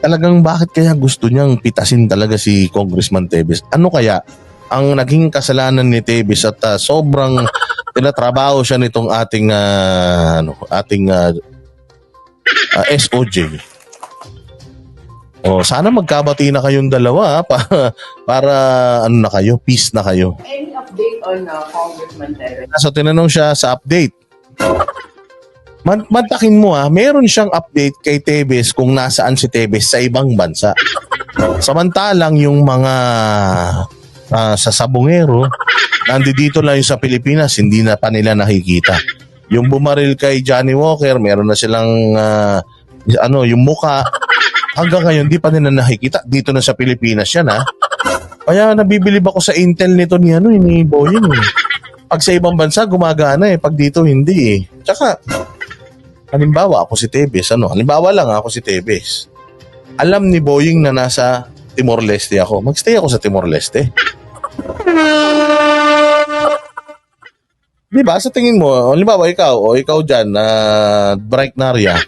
talagang bakit kaya gusto niyang pitasin talaga si Congressman Tevez? Ano kaya ang naging kasalanan ni Tevez at ah, sobrang tinatrabaho siya nitong ating ah, ano, ating ah, ah, SOJ. Oh, sana magkabati na kayong dalawa para, para ano na kayo, peace na kayo. Any update on uh, Congressman Terry? So tinanong siya sa update. Man mantakin mo ah, meron siyang update kay Tevez kung nasaan si Tevez sa ibang bansa. Samantalang yung mga ah, sa sabungero, nandito lang yung sa Pilipinas, hindi na pa nila nakikita. Yung bumaril kay Johnny Walker, meron na silang ah, ano, yung muka. Hanggang ngayon, di pa nila nakikita. Dito na sa Pilipinas yan, ha? Kaya nabibilib ako sa intel nito ni, ano, ni Boying. Eh. Pag sa ibang bansa, gumagana eh. Pag dito, hindi eh. Tsaka, halimbawa, ako si Tevez. Ano? Halimbawa lang ako si Tevez. Alam ni Boying na nasa Timor-Leste ako. Magstay ako sa Timor-Leste. Di ba? Sa tingin mo, halimbawa ikaw, o ikaw dyan, na Bright Naria,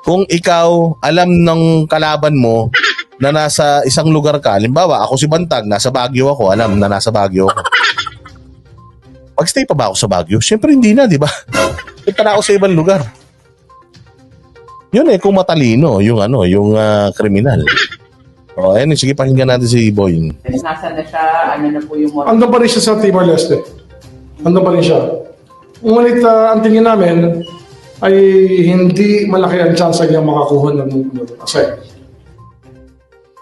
kung ikaw alam ng kalaban mo na nasa isang lugar ka, halimbawa ako si Bantag, nasa Baguio ako, alam na nasa Baguio ako. Pag-stay pa ba ako sa Baguio? Siyempre hindi na, di ba? Punta na ako sa ibang lugar. Yun eh, kung matalino, yung ano, yung ah, kriminal. O, ayun, sige, pakinggan natin si Boying. Nasaan na siya? Ano na po yung? Andun pa rin siya sa Timor-Leste. Andun pa rin siya. Ngunit ah, ang tingin namin ay hindi malaki ang chance niya makakuha ng aside.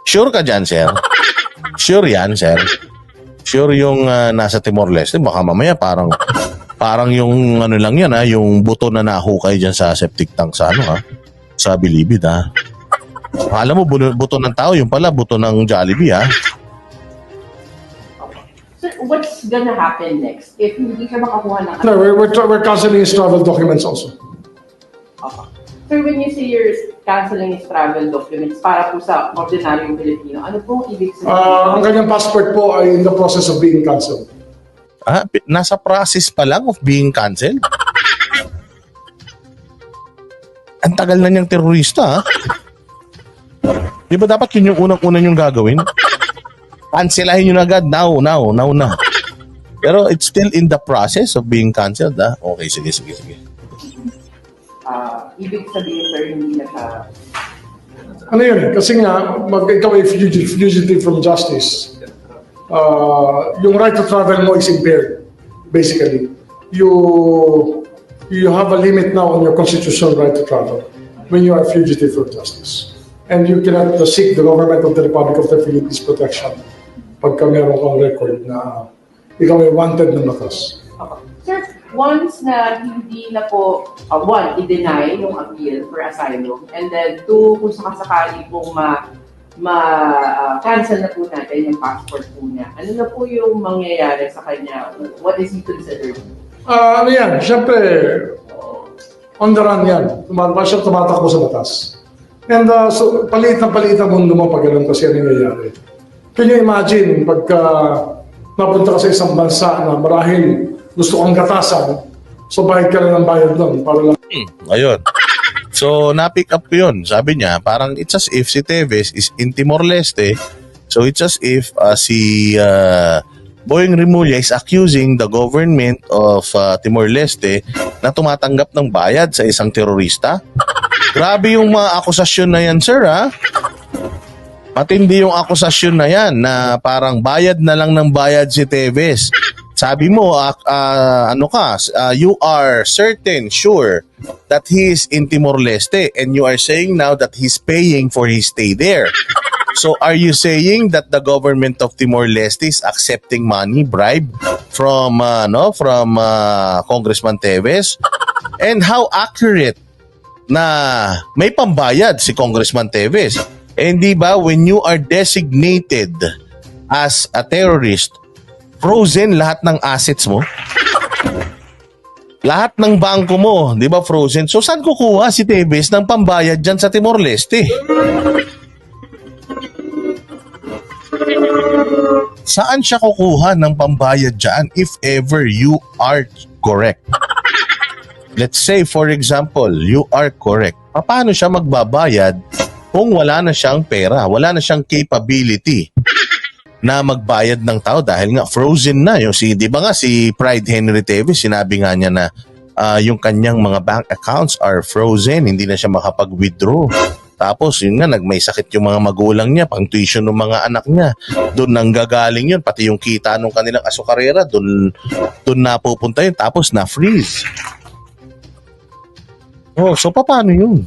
Sure ka dyan, sir? Sure yan, sir? Sure yung ah, nasa Timor-Leste? Baka mamaya parang parang yung ano lang yan ha, yung buto na nahukay dyan sa septic tank sa ano ha, sa Bilibid ha. Alam mo, buto, ng tao, yung pala, buto ng Jollibee ha. So, what's gonna happen next if hindi siya makakuha ng No, we're, we're, we're canceling his travel documents also. Okay. So when you say you're canceling his travel documents para po sa ordinaryong Pilipino, ano pong ibig sabihin? Ah, ang kanyang passport po ay in the process of being cancelled. Ah, nasa process pa lang of being canceled. Ang tagal na niyang terorista ha. Di ba dapat yun yung unang-una niyong gagawin? Cancelahin nyo na agad. Now, now, now na. Pero it's still in the process of being canceled ha. Okay, sige, sige, sige. Ah, ibig sabihin, sir, hindi na siya... Ano yun? Kasi nga, mag ikaw ay fugitive, fugitive from justice. Uh, yung right to travel mo is impaired, basically. You you have a limit now on your constitutional right to travel when you are a fugitive from justice. And you cannot uh, seek the government of the Republic of the Philippines protection pagka meron kang record na ikaw ay wanted na nakas. Okay. Sir, once na hindi na po, uh, one, i-deny yung appeal for asylum, and then two, kung sakasakali pong ma ma-cancel na po natin yung passport po niya. Ano na po yung mangyayari sa kanya? What is he considered? Ah, ano yan? Siyempre, on the run yan. Tumatama siya, tumatakbo sa batas. And uh, so, paliit na paliit ang mundo mo pag ganun kasi ang nangyayari. Can you imagine, pagka napunta ka sa isang bansa na marahil gusto kang gatasan, so bayad ka lang ng bayad doon para lang Hmm, ayun. So, na-pick up ko yun. Sabi niya, parang it's as if si Tevez is in Timor-Leste. So, it's as if uh, si uh, Boying Rimulya is accusing the government of uh, Timor-Leste na tumatanggap ng bayad sa isang terorista. Grabe yung mga akusasyon na yan, sir, ha? Matindi yung akusasyon na yan na parang bayad na lang ng bayad si Tevez. Sabi mo, ah, ah, ano ka, ah, you are certain, sure that he is in Timor-Leste and you are saying now that he's paying for his stay there. So are you saying that the government of Timor-Leste is accepting money, bribe from uh, no, from uh, Congressman Tevez? And how accurate na may pambayad si Congressman Tevez. Eh, hindi ba when you are designated as a terrorist, frozen lahat ng assets mo? Lahat ng bangko mo, di ba frozen? So saan kukuha si Tevez ng pambayad dyan sa Timor-Leste? Saan siya kukuha ng pambayad dyan if ever you are correct? Let's say, for example, you are correct. Paano siya magbabayad kung wala na siyang pera, wala na siyang capability na magbayad ng tao dahil nga frozen na yung si 'di ba nga si Pride Henry Teves sinabi nga niya na ah, yung kanyang mga bank accounts are frozen, hindi na siya makapag-withdraw. Tapos yun nga nagmay sakit yung mga magulang niya, pang tuition ng mga anak niya. Doon nang gagaling yun pati yung kita ng kanilang asukarera doon doon napupunta yun tapos na freeze. Oh, so paano yun?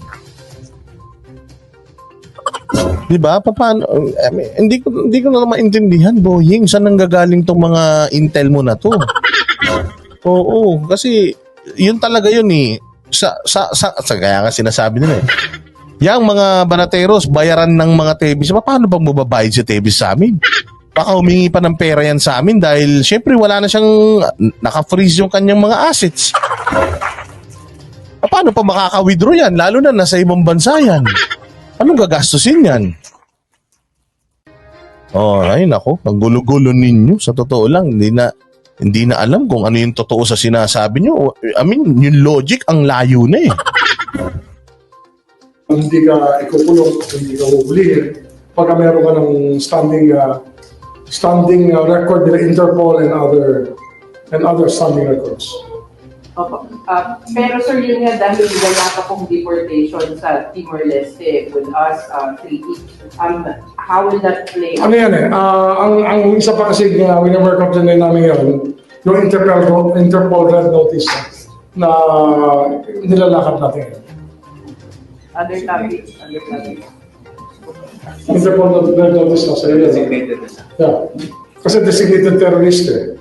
'Di ba? Paano I mean, hindi ko hindi ko na maintindihan, Boying, saan nanggagaling tong mga intel mo na to? Oo, kasi yun talaga yun eh. Sa, sa, sa, sa kaya nga sinasabi nila eh. Yang mga banateros, bayaran ng mga Tebis. Paano bang mababayad si Tebis sa amin? Baka humingi pa ng pera yan sa amin dahil syempre wala na siyang naka-freeze yung kanyang mga assets. Paano pa makaka-withdraw yan? Lalo na nasa ibang bansa yan. Anong gagastusin yan? Oh, ay nako, ang gulo-gulo ninyo sa totoo lang, hindi na hindi na alam kung ano yung totoo sa sinasabi nyo. I mean, yung logic ang layo na eh. Kung hindi ka ikukulong, kung hindi ka huhulihin, pagka meron ka ng standing uh, standing uh, record nila Interpol and other and other standing records. Opo. Ah, pero sir, yun nga dahil wala pa pong deportation sa Timor-Leste with us um, treaty, um, how will that play Ano yan eh, ah, ang, ang isa pa kasi na winawork up din namin ngayon, yung Interpol, Interpol Red Notice na nilalakad natin. Other topics, other topics. Interpol Red Notice na sa iyo. Yeah. Kasi designated terrorist eh.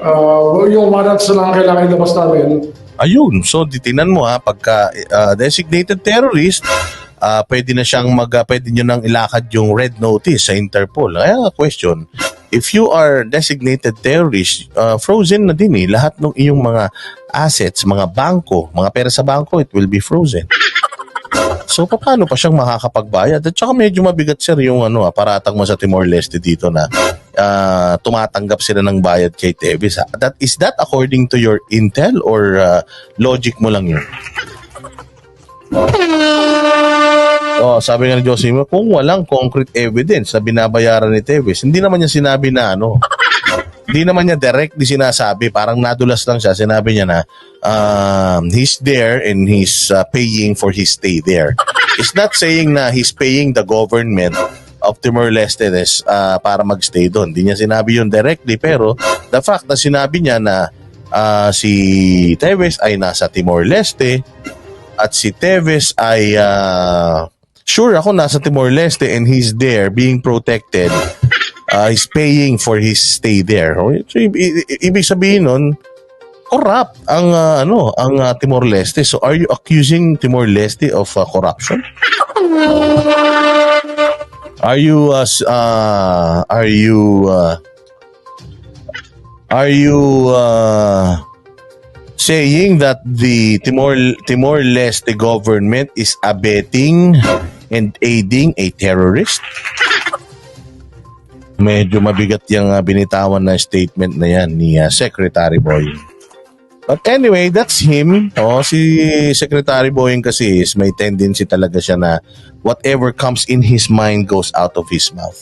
Ah, yung warrants na lang kailangan ilabas namin, Ayun, so ditinan mo ha, pagka uh, designated terrorist, ah, pwede na siyang mag, ah, pwede nyo nang ilakad yung red notice sa Interpol. Kaya nga question, if you are designated terrorist, ah, frozen na din eh, lahat ng iyong mga assets, mga bangko, mga pera sa bangko, it will be frozen. So paano pa siyang makakapagbayad? At saka medyo mabigat sir yung ano, ah, paratang mo sa Timor-Leste dito na ah, tumatanggap sila ng bayad kay Tevis. ah. That, is that according to your intel or ah, logic mo lang yun? Oh, sabi nga ni Josie, kung walang concrete evidence na binabayaran ni Tevis, hindi naman niya sinabi na ano, hindi naman niya directly sinasabi, parang nadulas lang siya, sinabi niya na um, he's there and he's uh, paying for his stay there. It's not saying na he's paying the government of Timor-Leste is, uh, para magstay doon. Hindi niya sinabi yun directly, pero the fact na sinabi niya na uh, si Teves ay nasa Timor-Leste at si Teves ay uh, sure ako nasa Timor-Leste and he's there being protected uh, he's paying for his stay there. So, i- i- ibig sabihin nun, corrupt ang uh, ano ang uh, Timor Leste. So are you accusing Timor Leste of uh, corruption? Are you uh, uh, are you uh, are you uh, saying that the Timor Timor Leste government is abetting and aiding a terrorist? Medyo mabigat yung uh, binitawan na statement na yan ni uh, Secretary Boy. But anyway, that's him. Oh, si Secretary Boying kasi is may tendency talaga siya na whatever comes in his mind goes out of his mouth.